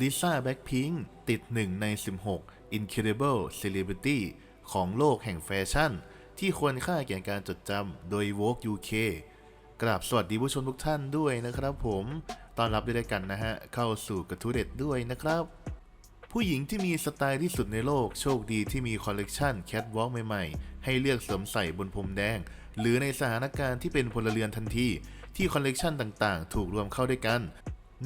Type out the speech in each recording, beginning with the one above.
ลิซ่าแบ็คพิงติด1ใน 16 Incredible Celebrity ของโลกแห่งแฟชั่น ที่ควรค่าแก่การจดจำโดย Vogue UK กราบสวัสดีผู้ชมทุกท่านด้วยนะครับผมต้อนรับด้วยกันนะฮะ เข้าสู่กระทู้เด็ดด้วยนะครับ ผู้หญิงที่มีสไตล์ที่สุดในโลกโชคดีที่มีคอลเลกชันแคทวอล์กใหม่ๆ ให้เลือกสวมใส่บนพรมแดง หรือในสถานการณ์ที่เป็นพลเรือนทันที ที่คอลเลกชันต่างๆ ถูกรวมเข้าด้วยกัน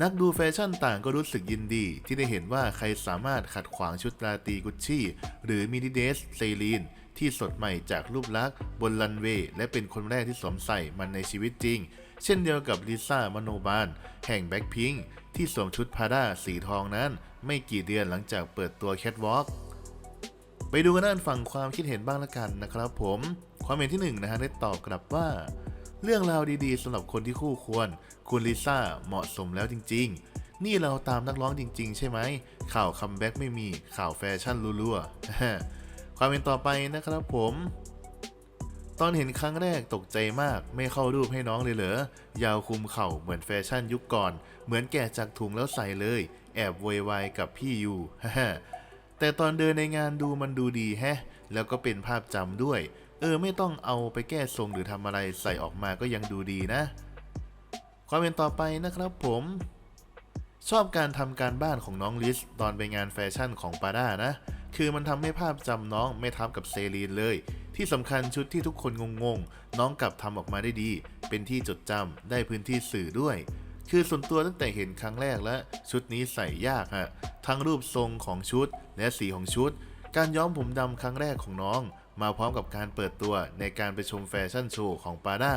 นักดูแฟชั่นต่างก็รู้สึกยินดี ที่ได้เห็นว่าใครสามารถขัดขวางชุดราตรีกุชชี่ หรือมินิเดสเซรีนที่สดใหม่จากรูปลักษณ์บนรันเวย์และเป็นคนแรกที่สวมใส่มันในชีวิตจริง เช่นเดียวกับลิซ่ามโนบาลแห่งแบ็คพิงที่สวมชุดพาด้าสีทองนั้น ไม่กี่เดือนหลังจากเปิดตัวแคทวอล์กไปดูกันด้านฝั่งความคิดเห็นบ้างละกันนะครับผม ความเห็นที่หนึ่งนะฮะได้ตอบกลับว่า เรื่องราวดีๆสำหรับคนที่คู่ควร คุณลิซ่าเหมาะสมแล้วจริง ๆ นี่เราตามนักร้องจริง ๆ ใช่ไหม ข่าวคัมแบ็กไม่มีข่าวแฟชั่นรัวๆความเห็นต่อไปนะครับผม ตอนเห็นครั้งแรกตกใจมาก ไม่เข้ารูปให้น้องเลยเหรอยาวคุมเข่าเหมือนแฟชั่นยุคก่อน เหมือนแกะจากถุงแล้วใส่เลย แอบโวยวายกับพี่อยู่ แต่ตอนเดินในงานดูมันดูดีแฮะ แล้วก็เป็นภาพจำด้วย เออ ไม่ต้องเอาไปแก้ทรงหรือทำอะไรใส่ออกมาก็ยังดูดีนะ ความเป็นต่อไปนะครับผม ชอบการทำการบ้านของน้องลิสตอนไปงานแฟชั่นของปาด้านะ คือมันทำให้ภาพจำน้องไม่ทับกับเซรีนเลย ที่สำคัญชุดที่ทุกคนงงๆ น้องกลับทำออกมาได้ดี เป็นที่จดจำได้พื้นที่สื่อด้วย คือส่วนตัวตั้งแต่เห็นครั้งแรกแล้วชุดนี้ใส่ยากฮะทั้งรูปทรงของชุดและสีของชุด การย้อมผมดำครั้งแรกของน้อง มาพร้อมกับการเปิดตัวในการไปชมแฟชั่นโชว์ของปาด้า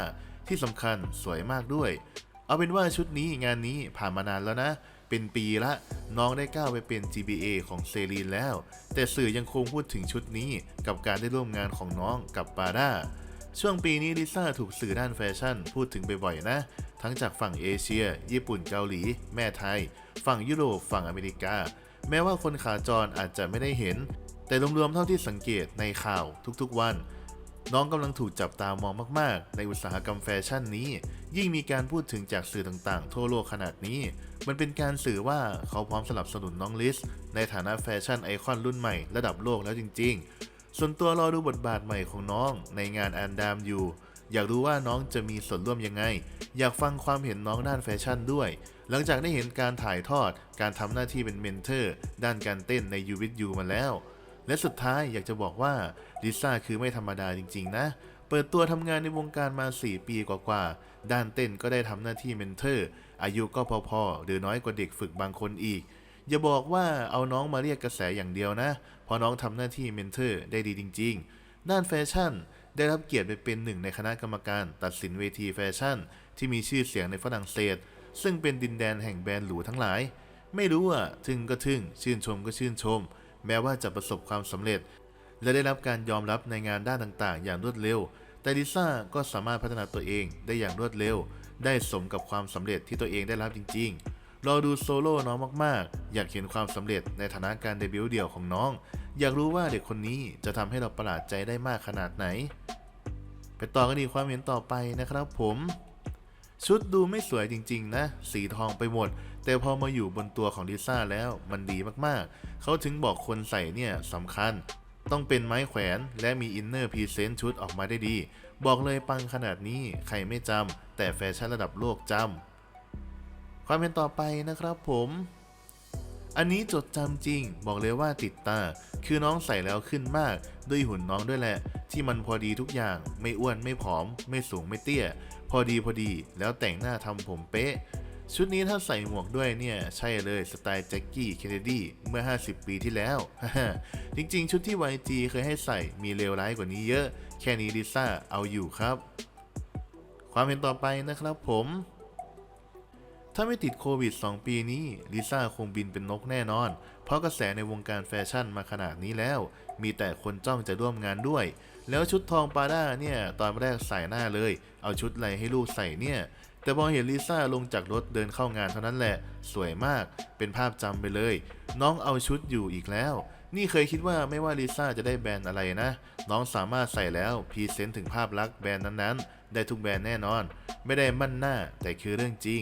ที่สำคัญสวยมากด้วย เอาเป็นว่าชุดนี้งานนี้ผ่านมานานแล้วนะ เป็นปีละ น้องได้ก้าวไปเป็น GBA ของเซรีนแล้ว แต่สื่อยังคงพูดถึงชุดนี้กับการได้ร่วมงานของน้องกับปาด้าช่วงปีนี้ลิซ่าถูกสื่อด้านแฟชั่นพูดถึงบ่อยๆนะ ทั้งจากฝั่งเอเชีย ญี่ปุ่นเกาหลี แม่ไทย ฝั่งยุโรปฝั่งอเมริกา แม้ว่าคนขาจรอาจจะไม่ได้เห็น แต่รวมๆเท่าที่สังเกตในข่าวทุกๆวัน น้องกำลังถูกจับตามองมากๆ ในอุตสาหกรรมแฟชั่นนี้ ยิ่งมีการพูดถึงจากสื่อต่างๆ ทั่วโลกขนาดนี้ มันเป็นการสื่อว่าเขาพร้อมสนับสนุนน้องลิส ในฐานะแฟชั่นไอคอนรุ่นใหม่ระดับโลกแล้วจริง ๆส่วนตัวรอดูบทบาทใหม่ของน้องในงานอันดามอยู่ อยากรู้ว่าน้องจะมีส่วนร่วมยังไง อยากฟังความเห็นน้องด้านแฟชั่นด้วย หลังจากได้เห็นการถ่ายทอดการทำหน้าที่เป็นเมนเทอร์ ด้านการเต้นในยูวิทยูมาแล้ว และสุดท้ายอยากจะบอกว่าลิซ่าคือไม่ธรรมดาจริง ๆ นะ เปิดตัวทำงานในวงการมา 4 ปีกว่าๆ ด้านเต้นก็ได้ทำหน้าที่เมนเทอร์ อายุก็พอๆ หรือน้อยกว่าเด็กฝึกบางคนอีก อย่าบอกว่าเอาน้องมาเรียกกระแสอย่างเดียวนะ เพราะน้องทำหน้าที่เมนเทอร์ได้ดีจริง ๆ ด้านแฟชั่น ได้รับเกียรติไปเป็นหนึ่งในคณะกรรมการตัดสินเวทีแฟชั่น ที่มีชื่อเสียงในฝรั่งเศส ซึ่งเป็นดินแดนแห่งแบรนด์หรูทั้งหลาย ไม่รู้อะทึ่งก็ทึ่ง ชื่นชมก็ชื่นชม แม้ว่าจะประสบความสำเร็จ และได้รับการยอมรับในงานด้านต่างๆ อย่างรวดเร็ว แต่ลิซ่าก็สามารถพัฒนาตัวเองได้อย่างรวดเร็ว ได้สมกับความสำเร็จที่ตัวเองได้รับจริง ๆรอดูโซโล่น้องมาก ๆ อยากเห็นความสำเร็จในฐานะการเดบิวต์เดี่ยวของน้อง อยากรู้ว่าเด็กคนนี้จะทำให้เราประหลาดใจได้มากขนาดไหน ไปต่อกันอีความเห็นต่อไปนะครับผมชุดดูไม่สวยจริงๆ นะ สีทองไปหมด แต่พอมาอยู่บนตัวของลิซ่าแล้วมันดีมากๆ เขาถึงบอกคนใส่เนี่ยสำคัญ ต้องเป็นไม้แขวนและมีอินเนอร์พรีเซนต์ชุดออกมาได้ดี บอกเลยปังขนาดนี้ใครไม่จำแต่แฟชั่นระดับโลกจำความเป็นต่อไปนะครับผม อันนี้จดจำจริง บอกเลยว่าติดตา คือน้องใส่แล้วขึ้นมาก ด้วยหุ่นน้องด้วยแหละ ที่มันพอดีทุกอย่าง ไม่อ้วนไม่ผอม ไม่สูงไม่เตี้ย พอดีพอดี แล้วแต่งหน้าทำผมเป๊ะ ชุดนี้ถ้าใส่หมวกด้วยเนี่ย ใช่เลยสไตล์แจ็คกี้เคนเนดีเมื่อ 50 ปีที่แล้ว จริงๆ ชุดที่ YG เคยให้ใส่มีเลวร้ายกว่านี้เยอะ แค่นี้ลิซ่าเอาอยู่ครับ ความเห็นต่อไปนะครับผม ถ้าไม่ติดโควิด 2 ปีนี้ลิซ่าคงบินเป็นนกแน่นอน เพราะกระแสในวงการแฟชั่นมาขนาดนี้แล้ว มีแต่คนจ้องจะร่วมงานด้วย แล้วชุดทองปาด้าเนี่ย ตอนแรกใส่หน้าเลย เอาชุดอะไรให้ลูกใส่เนี่ย แต่พอเห็นลิซ่าลงจากรถเดินเข้างานเท่านั้นแหละ สวยมาก เป็นภาพจำไปเลย น้องเอาชุดอยู่อีกแล้ว นี่เคยคิดว่าไม่ว่าลิซ่าจะได้แบรนด์อะไรนะ น้องสามารถใส่แล้วพรีเซนต์ถึงภาพลักษณ์แบรนด์นั้นๆ ได้ทุกแบรนด์แน่นอน ไม่ได้มั่นหน้าแต่คือเรื่องจริง